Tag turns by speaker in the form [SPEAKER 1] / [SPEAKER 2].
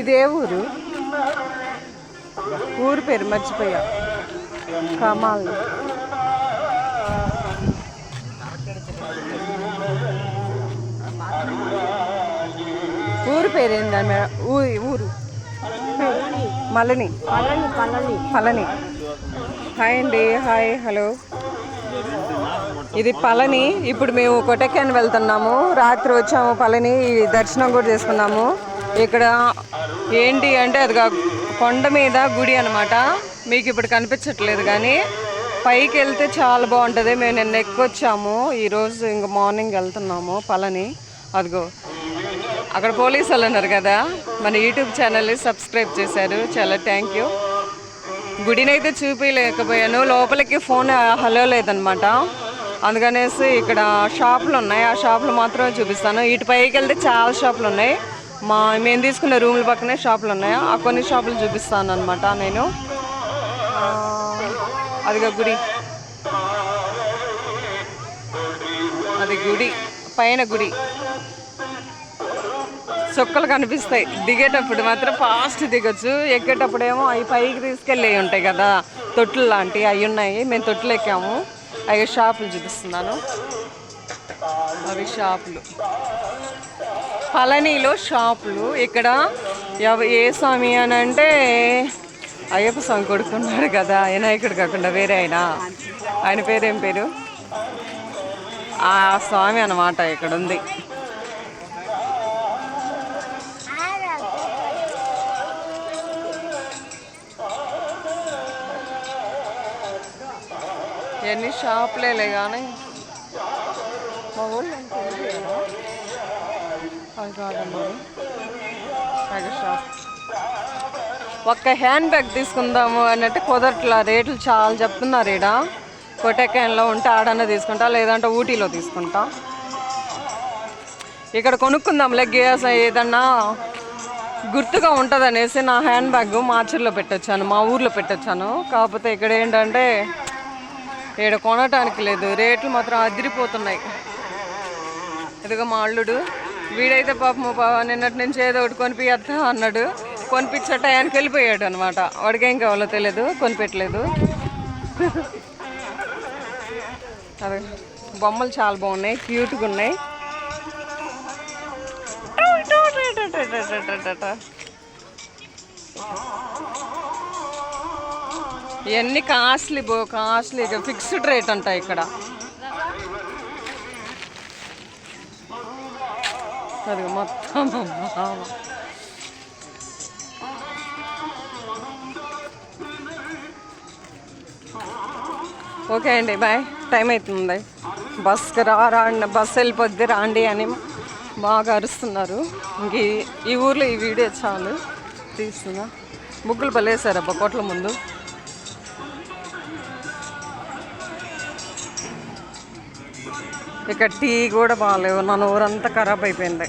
[SPEAKER 1] ఇదే ఊరు. ఊరు పేరు మర్చిపోయా. కమాల్. ఊరు పేరు ఏందని మేడం ఊరి ఊరు. మలని
[SPEAKER 2] పలని
[SPEAKER 1] పళని. హాయ్ అండి హాయ్ హలో. ఇది పళని. ఇప్పుడు మేము కొటకెన్ వెళ్తున్నాము. రాత్రి వచ్చాము పళని. దర్శనం కూడా చేసుకున్నాము. ఇక్కడ ఏంటి అంటే అది కొండ మీద గుడి అనమాట మీకు ఇప్పుడు కనిపించట్లేదు కానీ పైకి వెళ్తే చాలా బాగుంటుంది. మేము నిన్న ఎక్కొచ్చాము ఈరోజు ఇంక మార్నింగ్ వెళ్తున్నాము పలని అదిగో. అక్కడ పోలీసు వాళ్ళు ఉన్నారు కదా. మన యూట్యూబ్ ఛానల్ని సబ్స్క్రైబ్ చేశారు. చాలా థ్యాంక్ యూ గుడిని అయితే చూపించలేకపోయాను లోపలికి ఫోన్ హలో లేదనమాట అందుకనేసి ఇక్కడ షాపులు ఉన్నాయి. ఆ షాపులు మాత్రమే చూపిస్తాను. ఇటు పైకి వెళ్తే చాలా షాపులు ఉన్నాయి. మా మేము తీసుకున్న రూమ్ల పక్కనే షాపులు ఉన్నాయా? ఆ కొన్ని షాపులు చూపిస్తాను అనమాట నేను. అదిగా అదిగో గుడి. అది గుడి పైన గుడి. చొక్కలు కనిపిస్తాయి. దిగేటప్పుడు మాత్రం ఫాస్ట్ దిగొచ్చు. ఎక్కేటప్పుడు ఏమో అవి పైకి తీసుకెళ్ళి ఉంటాయి కదా. తొట్లు లాంటివి అవి ఉన్నాయి. మేము తొట్లు ఎక్కాము. అవి షాపులు చూపిస్తున్నాను. అవి షాపులు. పళనిలో షాపులు. ఇక్కడ ఏ స్వామి అని అంటే అయ్యప్ప స్వామి కొడుకున్నాడు కదా. వినాయకుడు కాకుండా వేరే ఆయన. ఆయన పేరేం పేరు? ఆ స్వామి అన్నమాట ఇక్కడ ఉంది ఎన్ని షాపులేలే కానీ మా ఊళ్ళో Oh, అది ఒక్క హ్యాండ్ బ్యాగ్ తీసుకుందాము అన్నట్టు కుదరట్లా. రేట్లు చాలా చెప్తున్నారు ఈడ. కొటెకాయన్లో ఉంటే ఆడనే తీసుకుంటా లేదంటే ఊటీలో తీసుకుంటా. ఇక్కడ కొనుక్కుందాంలే గ్యాస్ ఏదన్నా గుర్తుగా ఉంటుందనేసి నా హ్యాండ్ బ్యాగ్ మార్చిలో పెట్టొచ్చాను మా ఊర్లో పెట్టొచ్చాను. కాకపోతే ఇక్కడ ఏంటంటే ఇక్కడ కొనటానికి లేదు. రేట్లు మాత్రం అదిరిపోతున్నాయి. ఇదిగో మా అల్లుడు. వీడైతే పాపం నిన్నటి నుంచి ఏదో ఒకటి కొనిపియద్దా అన్నాడు. కొనిపించే టయానికి వెళ్ళిపోయాడు అనమాట వాడికి ఏం కావాలో తెలియదు కొనిపెట్టలేదు. అదే బొమ్మలు చాలా బాగున్నాయి క్యూట్గా ఉన్నాయి. ఇవన్నీ కాస్ట్లీ బో కాస్ట్లీ ఫిక్స్డ్ రేట్ అంట ఇక్కడ. అది మొత్తం మా ఓకే అండి బాయ్. టైం అవుతుంది బస్కి రా రాండి బస్ వెళ్ళిపోద్ది రాండి అని బాగా అరుస్తున్నారు. ఇంక ఈ- ఈ ఊర్లో ఈ వీడియో చాలు. తీస్తున్నా. ముగ్గులు పలేసారు అబ్బా కోట్ల ముందు. ఇక్కడ టీ కూడా బాగాలేవు. నా ఊరంతా ఖరాబ్ అయిపోయింది.